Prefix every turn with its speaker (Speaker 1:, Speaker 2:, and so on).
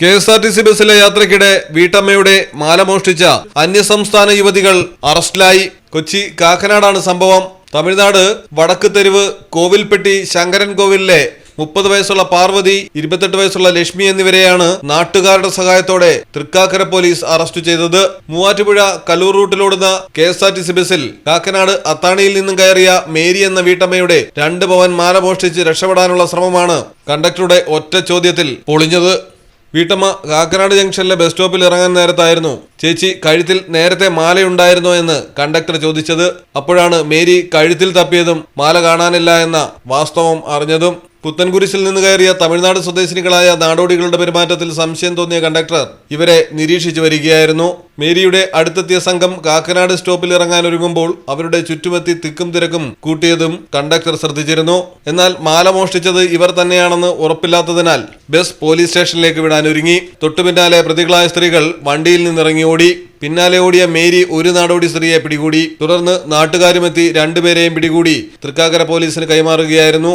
Speaker 1: K S R T C ബസ്സിലെ യാത്രക്കിടെ വീട്ടമ്മയുടെ മാല മോഷ്ടിച്ച അന്യസംസ്ഥാന യുവതികൾ അറസ്റ്റിലായി. കൊച്ചി കാക്കനാടാണ് സംഭവം. തമിഴ്നാട് വടക്ക് തെരുവ് കോവിൽപ്പെട്ടി ശങ്കരൻ കോവിലിലെ മുപ്പത് വയസ്സുള്ള പാർവതി ഇരുപത്തെട്ട് വയസ്സുള്ള ലക്ഷ്മി എന്നിവരെയാണ് നാട്ടുകാരുടെ സഹായത്തോടെ തൃക്കാക്കര പോലീസ് അറസ്റ്റ് ചെയ്തത്. Muvattupuzha Kaloor റൂട്ടിലോടുന്ന K S R T C ബസ്സിൽ കാക്കനാട് അത്താണിയിൽ നിന്നും കയറിയ മേരി എന്ന വീട്ടമ്മയുടെ രണ്ട് പവൻ മാല മോഷ്ടിച്ച് രക്ഷപ്പെടാനുള്ള ശ്രമമാണ് കണ്ടക്ടറുടെ ഒറ്റ ചോദ്യത്തിൽ പൊളിഞ്ഞത്. വീട്ടമ്മ കാക്കനാട് ജംഗ്ഷനിലെ ബസ് സ്റ്റോപ്പിൽ ഇറങ്ങാൻ നേരത്തായിരുന്നു. ചേച്ചി കഴുത്തിൽ നേരത്തെ മാലയുണ്ടായിരുന്നോ എന്ന് കണ്ടക്ടർ ചോദിച്ചത്. അപ്പോഴാണ് മേരി കഴുത്തിൽ തപ്പിയതും മാല കാണാനില്ല എന്ന വാസ്തവം അറിഞ്ഞതും പുത്തൻകുരിശിൽ നിന്ന് കയറിയ തമിഴ്നാട് സ്വദേശിനികളായ നാടോടികളുടെ പെരുമാറ്റത്തിൽ സംശയം തോന്നിയ കണ്ടക്ടർ ഇവരെ നിരീക്ഷിച്ചു വരികയായിരുന്നു. മേരിയുടെ അടുത്തെത്തിയ സംഘം കാക്കനാട് സ്റ്റോപ്പിൽ ഇറങ്ങാൻ ഒരുങ്ങുമ്പോൾ അവരുടെ ചുറ്റുമെത്തി തിക്കും തിരക്കും കൂട്ടിയതും കണ്ടക്ടർ ശ്രദ്ധിച്ചിരുന്നു. എന്നാൽ മാല മോഷ്ടിച്ചത് ഇവർ തന്നെയാണെന്ന് ഉറപ്പില്ലാത്തതിനാൽ ബസ് പോലീസ് സ്റ്റേഷനിലേക്ക് വിടാനൊരുങ്ങി തൊട്ടുപിന്നാലെ പ്രതികളായ സ്ത്രീകൾ വണ്ടിയിൽ നിന്നിറങ്ങി ഓടി. പിന്നാലെ ഓടിയ മേരി ഒരു നാടോടി സ്ത്രീയെ പിടികൂടി. തുടർന്ന് നാട്ടുകാരുമെത്തി രണ്ടുപേരെയും പിടികൂടി. തൃക്കാക്കര പോലീസിന് കൈമാറുകയായിരുന്നു.